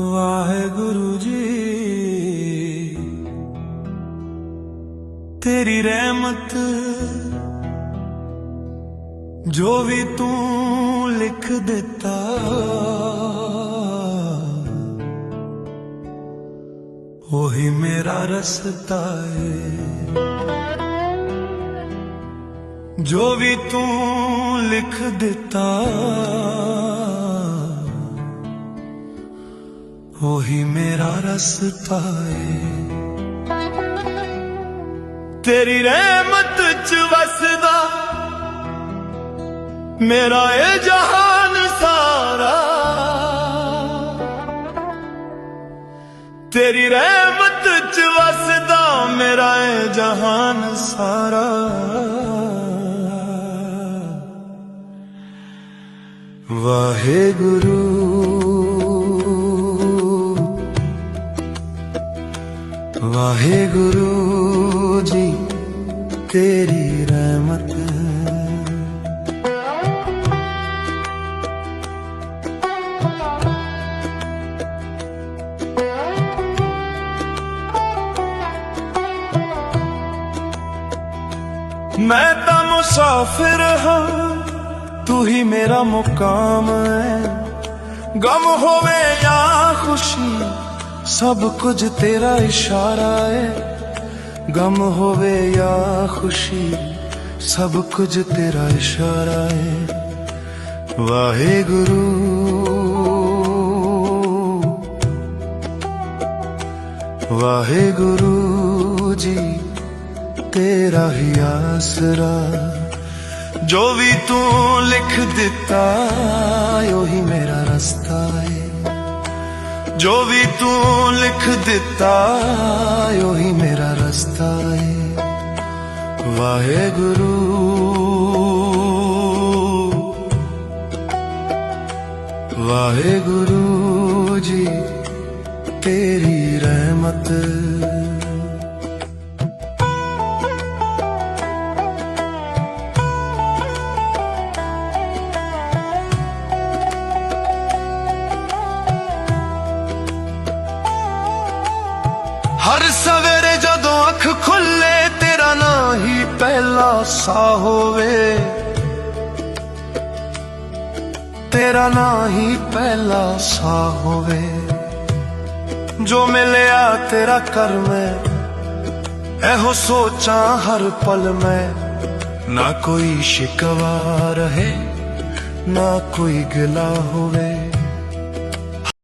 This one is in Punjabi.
ਵਾਹਿਗੁਰੂ ਜੀ। ਤੇਰੀ ਰਹਿਮਤ ਜੋ ਵੀ ਤੂੰ ਲਿਖ ਦਿੱਤਾ, ਉਹੀ ਮੇਰਾ ਰਸਤਾ ਏ। ਜੋ ਵੀ ਤੂੰ ਲਿਖ ਦਿੱਤਾ ਉਹੀ ਮੇਰਾ ਰਸਤਾ ਏ। ਤੇਰੀ ਰਹਿਮਤ ਚ ਵਸਦਾ, ਮੇਰਾ ਇਹ ਜਹਾਨ ਸਾਰਾ। ਤੇਰੀ ਰਹਿਮਤ ਚ ਵਸਦਾ, ਮੇਰਾ ਇਹ ਜਹਾਨ ਸਾਰਾ। ਵਾਹਿਗੁਰੂ। ਵਾਹਿਗੁਰੂ ਜੀ ਤੇਰੀ ਰਹਿਮਤ। ਮੈਂ ਤਾਂ ਮੁਸਾਫਿਰ ਹਾਂ, ਤੂੰ ਹੀ ਮੇਰਾ ਮੁਕਾਮ ਹੈ। ਗਮ ਹੋਵੇ ਜਾਂ ਖੁਸ਼ੀ ਸਭ ਕੁਝ ਤੇਰਾ ਇਸ਼ਾਰਾ ਏ। ਗਮ ਹੋਵੇ ਜਾਂ ਖੁਸ਼ੀ, ਸਭ ਕੁਝ ਤੇਰਾ ਇਸ਼ਾਰਾ ਏ। ਵਾਹਿਗੁਰੂ। ਵਾਹਿਗੁਰੂ ਜੀ, ਤੇਰਾ ਹੀ ਆਸਰਾ। ਜੋ ਵੀ ਤੂੰ ਲਿਖ ਦਿੱਤਾ, ਉਹੀ ਮੇਰਾ ਰਸਤਾ ਏ। ਜੋ ਵੀ ਤੂੰ ਲਿਖ ਦਿੱਤਾ ਉਹੀ ਮੇਰਾ ਰਸਤਾ ਏ। ਵਾਹਿਗੁਰੂ। ਵਾਹਿਗੁਰੂ ਜੀ ਤੇਰੀ ਰਹਿਮਤ ਹਰ ਸਵੇਰੇ ਜਦੋਂ ਅੱਖ ਖੁੱਲੇ, ਤੇਰਾ ਨਾਂ ਹੀ ਪਹਿਲਾ ਸਾ ਹੋਵੇ। ਤੇਰਾ ਨਾਂ ਹੀ ਪਹਿਲਾ ਸਾ ਹੋਵੇ। ਜੋ ਮਿਲਿਆ ਤੇਰਾ ਕਰ ਮੈਂ, ਇਹੋ ਸੋਚਾਂ ਹਰ ਪਲ ਮੈਂ। ਨਾ ਕੋਈ ਸ਼ਿਕਵਾ ਰਹੇ, ਨਾ ਕੋਈ ਗਿਲਾ ਹੋਵੇ।